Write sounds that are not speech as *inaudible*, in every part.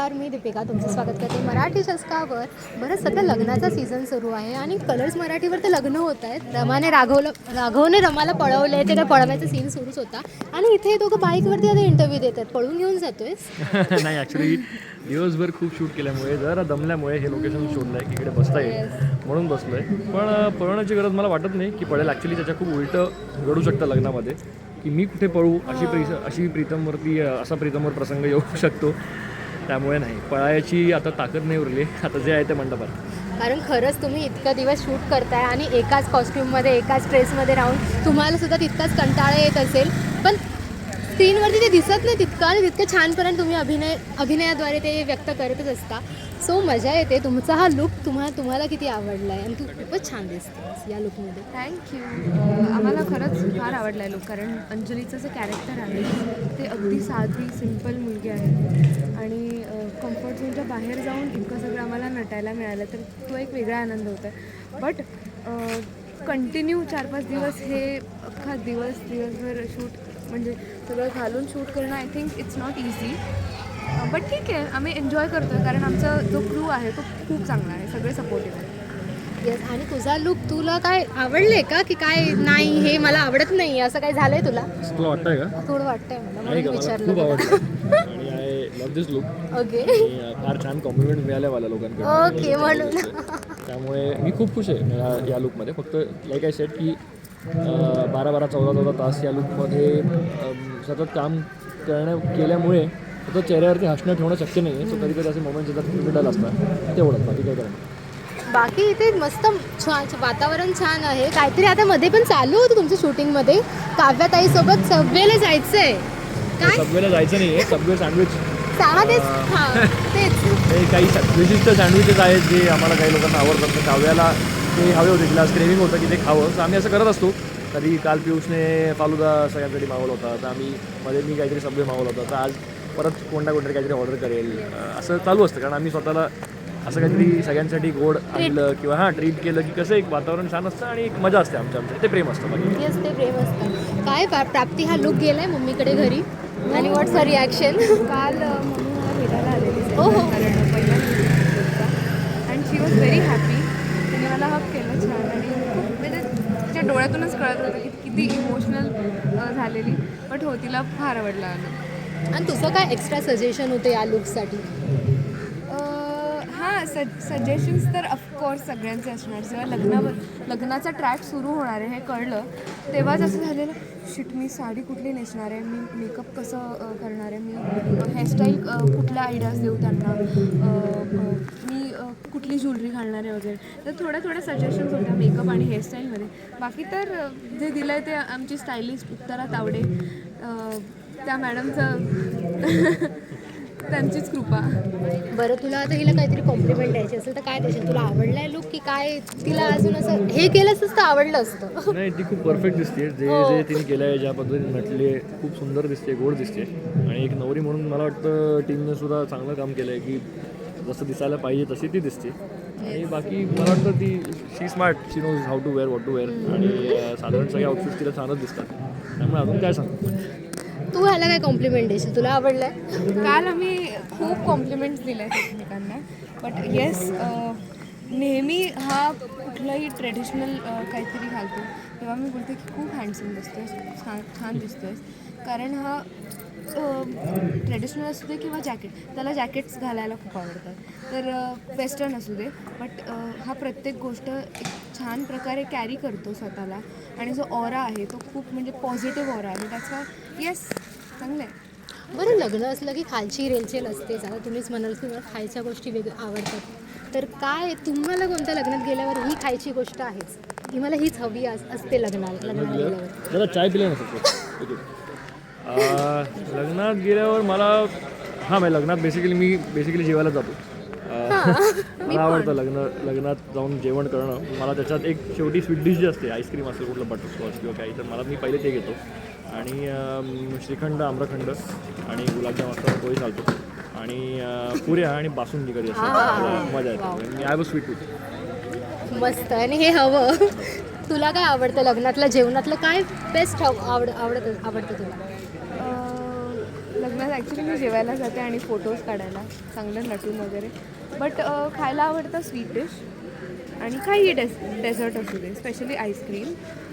नमस्कार मी दीपिका. तुमचं स्वागत करते मराठी शस्कावर. बरं सध्या लग्नाचा सीझन सुरू आहे आणि कलर्स मराठीवर तर लग्न होत आहेत. रमाने राघवलं राघवने रमाला पळवलं आहे ते काय पळवायचा सीन सुरूच होता. आणि इथे दोघं बाईकवरती आता इंटरव्ह्यू देतात पळून घेऊन जातोयस *laughs* नाही ॲक्च्युली दिवसभर खूप शूट केल्यामुळे जरा दमल्यामुळे हे लोकेशन शोधलं आहे की इकडे बसता येईल म्हणून बसलो आहे पण पळवण्याची गरज मला वाटत नाही की पळेल. ॲक्च्युली त्याच्या खूप उलटं घडू शकतं लग्नामध्ये की मी कुठे पळू अशी प्री अशी प्रीतमवरती असा प्रीतमवर प्रसंग येऊ शकतो. त्यामुळे नाही. पळायची आता ताकद नाही उरली. आता जे आहे ते मंडपात कारण खरंच तुम्ही इतका दिवस शूट करताय आणि एकाच कॉस्ट्युममध्ये एकाच ड्रेसमध्ये राहून तुम्हाला सुद्धा तितकाच कंटाळा येत असेल. पण स्क्रीनवरती ते दिसत नाही तितकं आणि तितकं छानपर्यंत तुम्ही अभिनय अभिनयाद्वारे ते व्यक्त करतच असता. सो मजा येते. तुमचा हा लुक तुम्हाला तुम्हाला किती आवडला आहे आणि तू खूपच छान दिसतेस या लुकमध्ये थँक्यू आम्हाला खरंच फार आवडला आहे लुक कारण अंजलीचं जे कॅरेक्टर आहे ते अगदी साधी सिंपल मुलगी आहे. आणि कम्फर्ट झोनच्या बाहेर जाऊन इतकं सगळं आम्हाला नटायला मिळालं तर तो एक वेगळा आनंद होता. बट कंटिन्यू चार पाच दिवस हे अख्खा दिवस दिवसभर शूट म्हणजे सगळं घालून शूट करणं I think it's not easy but ठीक आहे. आम्ही एन्जॉय करतो आहे कारण आमचा जो क्रू आहे तो खूप चांगला आहे. सगळे सपोर्टिव्ह आहे येस आणि तुझा लुक तुला काय आवडले का? की काय नाही हे मला आवडत नाही असं काय झालंय तुला? असं तुला वाटतंय का? थोडं वाटतंय मला नाही म्हणून का? मला विचारलं खूप आवडलं *laughs* आणि I love this look okay फार छान कॉम्प्लिमेंट मिळाले मला लोकांकडून. ओके म्हणून. त्यामुळे मी खूप खुश आहे या या लुकमध्ये फक्त लाईक आय सेट की अं, बारा बारा चौदा चौदा तास या लुकमध्ये सतत काम करण्या केल्यामुळे सतत चेहऱ्यावरती हसणं ठेवणं शक्य नाही आहे सो कधी कधी असे मोमेंट येतात क्रिटिकल असतात. तेवढंच बाकी काय करणार बाकी इथे मस्त छान वातावरण छान आहे. काहीतरी आता मध्ये पण चालू होतं तुमच्या शूटिंगमध्ये काव्याताई सोबत सबवेला जायचंय. काय? सबवेला जायचं नाही आहे सबवे सँडविच सांगा तेच. हां. तेच. *laughs* हे काही स- विशिष्ट सँडविचेस आहेत जे आम्हाला काही लोकांना आवडतात. तर काव्याला ते हवे होते तिला क्रेविंग होतं की ते खावं. तर आम्ही असं करत असतो. कधी काल पियुषने फालुदा सगळ्यांसाठी मागवला होता. तर आम्ही मध्ये मी काहीतरी सबवे मागवला होता. तर आज परत कोणता कोणतरी काहीतरी ऑर्डर करेल. असं चालू असतं. कारण आम्ही स्वतःला असं काहीतरी सगळ्यांसाठी गोड आणलं किंवा हां ट्रीट केलं की कसं एक वातावरण छान असतं आणि एक मजा असते आमच्या आमच्या. ते प्रेम असतं बाकी येस ते प्रेम असतं. काय प्रा- प्राप्ती हा लुक गेलाय मम्मीकडे घरी? आणि व्हॉट्स अ रिॲक्शन काल अ, मम्मी मला भेटायला आलेली हो, हो. कारण पहिला and she was very happy तिने मला हक केलं छान आणि खूप म्हणजे तिच्या डोळ्यातूनच कळत होतं की किती इमोशनल झालेली. बट हो तिला फार आवडला आलं. आणि तुझं काय एक्स्ट्रा सजेशन होतं या लुकसाठी हां सज सजेशन्स तर ऑफकोर्स सगळ्यांचे असणार. जेव्हा लग्ना लग्नाचा ट्रॅक सुरू होणार आहे हे कळलं तेव्हाच असं झालेलं शिट मी साडी कुठली नेसणार आहे? मी मेकअप कसं करणार आहे? मी हेअरस्टाईल कुठल्या आयडियाज देऊ त्यांना? मी कुठली ज्वेलरी घालणार आहे वगैरे? तर थोड्या थोड्या सजेशन्स होत्या मेकअप आणि हेअरस्टाईलमध्ये बाकी तर जे दिलं आहे ते आमची स्टायलिस्ट उत्तरात आवडे. त्या मॅडमचं *laughs* त्यांचीच कृपा. बरं तुला आता हिला काहीतरी कॉम्प्लिमेंट द्यायची असेल तर काय द्यायची तुला आवडलाय लुक की काय? तिला अजून असं हे केलंच तर आवडलं असतं. *laughs* नाही ती खूप परफेक्ट दिसते जे जे तिने केलं आहे ज्या पद्धतीने नटली खूप सुंदर दिसते गोड दिसते आणि एक नवरी म्हणून मला वाटतं टीमने सुद्धा चांगलं काम केलं आहे की जसं दिसायला पाहिजे तशी ती दिसते आणि बाकी मला वाटतं ती she smart she knows how to wear what to wear आणि साधारण सगळे आउटफिट तिला छानच दिसतात. त्यामुळे अजून काय सांगू? तू ह्याला काय कॉम्प्लिमेंट देशील? तुला आवडलंय? काल आम्ही खूप कॉम्प्लिमेंट्स दिले एकमेकांना. बट येस नेहमी हा कुठलाही ट्रेडिशनल काहीतरी घालतो. तेव्हा मी बोलते की खूप हँडसम दिसतोय छान छान दिसतोय कारण हा ट्रेडिशनल असू दे किंवा जॅकेट त्याला जॅकेट्स घालायला खूप आवडतात. तर वेस्टर्न असू दे बट हा प्रत्येक गोष्ट एक छान प्रकारे कॅरी करतो स्वतःला. आणि जो ऑरा आहे तो खूप म्हणजे पॉझिटिव्ह ऑरा आहे. त्याचा येस चांगलं आहे बरं लग्न असलं की खालची रेलचेल असतेच आता तुम्हीच म्हणाल की मला खायच्या गोष्टी वेग आवडतात. तर काय तुम्हाला कोणत्या लग्नात गेल्यावर ही खायची गोष्ट आहेच? की मला हीच हवी अस- असते लग्नाला लग्नाला गेल्यावर? चाय पिलं नसतं ओके अं, लग्नात गेल्यावर मला हां म्हणजे लग्नात बेसिकली मी बेसिकली जेवायला जातो. *laughs* मला आवडतं लग्न लग्नात जाऊन जेवण करणं. मला त्याच्यात एक शेवटी स्वीट डिश जी असते आईस्क्रीम असेल कुठलं बटरस्कॉच किंवा काही तर मला मी पहिले ते घेतो. आणि श्रीखंड आम्रखंड आणि गुलाबजाम असतात तोही चालतो. आणि पुऱ्या आणि बासुंदी कधी असते. मला मजा येते. मी आय वॉज स्वीट टूथ मस्त. आणि हे हवं. तुला काय आवडतं लग्नातलं जेवणातलं? काय बेस्ट आवड आवडत आवडतं तुला? लग्नात ॲक्च्युली मी जेवायला जाते आणि फोटोज काढायला चांगलं नटून वगैरे. बट खायला आवडतं स्वीट डिश आणि काही डेस डेझर्ट असू दे स्पेशली आईस्क्रीम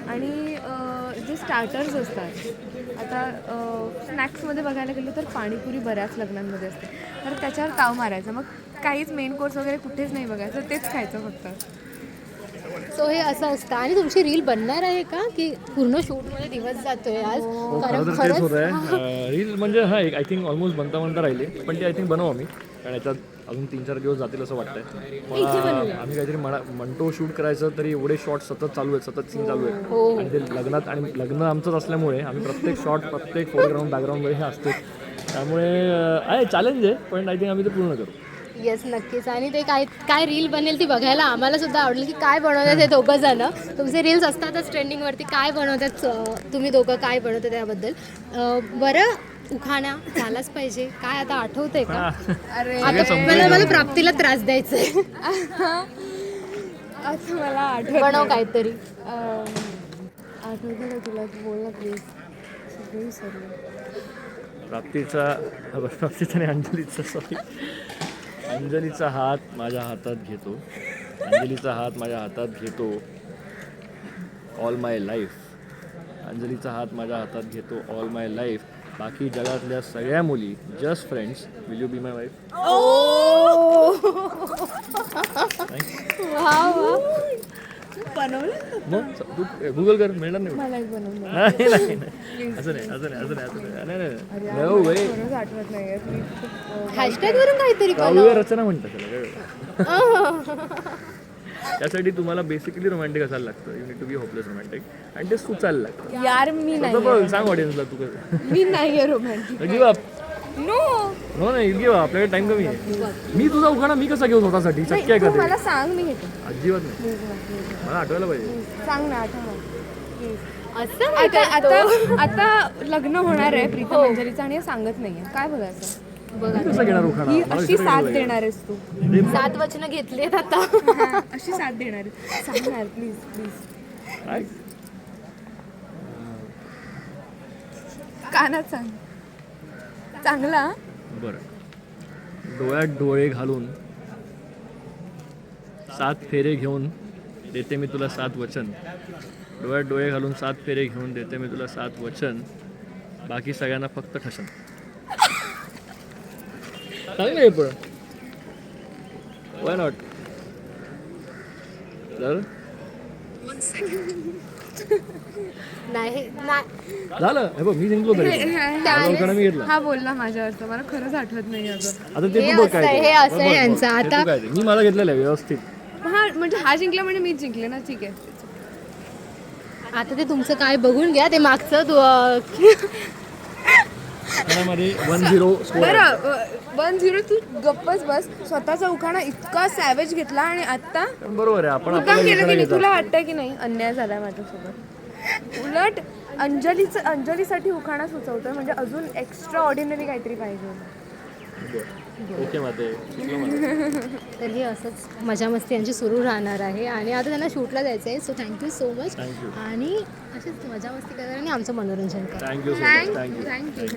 आणि जे स्टार्टर्स असतात आता स्नॅक्समध्ये बघायला गेलं तर पाणीपुरी बऱ्याच लग्नांमध्ये असते. तर त्याच्यावर ताव मारायचा. मग काहीच मेन कोर्स वगैरे कुठेच नाही बघायचं तेच खायचं फक्त. सो हे असं असतं. आणि तुमची रील बनणार आहे का? की पूर्ण शूटमध्ये दिवस जातोय आज? हो, कारण खरंच रील *laughs* म्हणजे हा एक आय थिंक ऑलमोस्ट बनता बनता राहिले. पण ते आय थिंक बनवू आम्ही. कारण याच्यात अजून तीन चार दिवस जातील असं वाटतंय. मला आम्ही काहीतरी म्हणा म्हणतो शूट करायचं तरी एवढे शॉट सतत चालू आहेत सतत सीन चालू आहेत. आणि ते लग्नात आणि लग्न आमचंच असल्यामुळे आम्ही प्रत्येक शॉट प्रत्येक फोरग्राऊंड बॅकग्राऊंडमध्ये हे असतो त्यामुळे आहे चॅलेंज आहे पण आय थिंक आम्ही ते पूर्ण करू. येस नक्कीच. आणि ते काय काय रील बनेल ती बघायला आम्हाला सुद्धा आवडेल की काय बनवतात हे दोघं जण. तुमचे रील्स असतातच ट्रेंडिंगवरती काय बनवतात तुम्ही दोघं काय बनवतात त्याबद्दल? बरं उखाणा झालाच पाहिजे. काय आता आठवतंय का? अरे. आता मला मला प्राप्तीला त्रास द्यायचा आहे आता मला आठवत बनव काहीतरी. आठवतं का तुला? बोल ना प्लीज प्राप्तीचा प्राप्तीचा आणि अंजलीचा सॉरी अंजलीचा हात माझ्या हातात घेतो. अंजलीचा हात माझ्या हातात घेतो. ऑल माय लाईफ अंजलीचा हात माझ्या हातात घेतो. ऑल माय लाईफ बाकी जगातल्या सगळ्या मुली just friends will you be my wife मग तू गुगल कर मिळणार नाही. असं नाही असं नाही असं नाही असं नाही. आठवत नाही हॅशटॅग वरून काहीतरी काव्य रचना म्हणतात त्याला *laughs* त्यासाठी तुम्हाला बेसिकली रोमॅन्टिक असायला लागतं. You need to be hopeless romantic आणि ते सुचायला लागतं. यार मी नाही सांग ऑडियन्सला तू कसं. मी नाही रोमॅन्टिक गिव अप नो हो नाही गिव अप आपल्याकडे टाइम कमी आहे. मी तुझा उखाणा मी कसा घेऊ स्वतःसाठी? शक्य आहे तू का ते मला सांग मी घेते. अजिबात नाही. मला आठवायला पाहिजे. सांग ना आठव. असं आता आता आता लग्न होणार आहे प्रीतम अंजलीचं आणि हे सांगत नाहीये. काय बघायचं बघा. मी कसं घेणार उखाणा? ही मला अशी विचारायला साथ. देणार आहेस तू. सात वचनं घेतलेत आता. हा, अशी साथ देणार आहे सांगणार प्लीज प्लीज काय? कानात सांग. चांगला? बरं. डोळ्यात डोळे घालून सात फेरे घेऊन देते मी तुला सात वचन. डोळ्यात डोळे घालून सात फेरे घेऊन देते मी तुला सात वचन. बाकी सगळ्यांना फक्त ठसन. चांगलं आहे पण. वाय नॉट तर नाही नाही. झालं हे बघ मी जिंकलो तरी मी घेतला हा बोलला माझ्यावरचं मला खरंच आठवत नाही अगं आता ते हे तू बघ असं काय आहे, ते. हे असं बघ, आहे बघ, यांचं. बघ. तू आता- काय ते. मी माझा घेतलेला आहे व्यवस्थित हा म्हणजे हा जिंकला म्हणजे मीच जिंकले ना ठीक आहे आता ते तुमचं काय बघून घ्या ते मागचं तू, अं, वन झिरो स्कोर बरं वन झिरो तू गप्पच बस स्वतःचा उखाणा इतका सॅवेज घेतला आणि आता बरोबर आहे आपण मुद्दाम आपल्याला केलं विचारायला की नाही घेतात. तुला वाटतंय की नाही अन्याय झालाय माझ्यासोबत उलट अंजलीचं अंजलीसाठी उखाणा सुचवतोय म्हणजे अजून एक्स्ट्रा ऑर्डिनरी काहीतरी पाहिजे. ओके माते. *laughs* तर हे असंच मजा मस्ती यांची सुरू राहणार आहे. आणि आता त्यांना शूटला जायचं आहे सो थँक्यू सो मच. आणि अशीच मजा मस्ती करा. आणि आमचं मनोरंजन करा thank you so much thank you thank you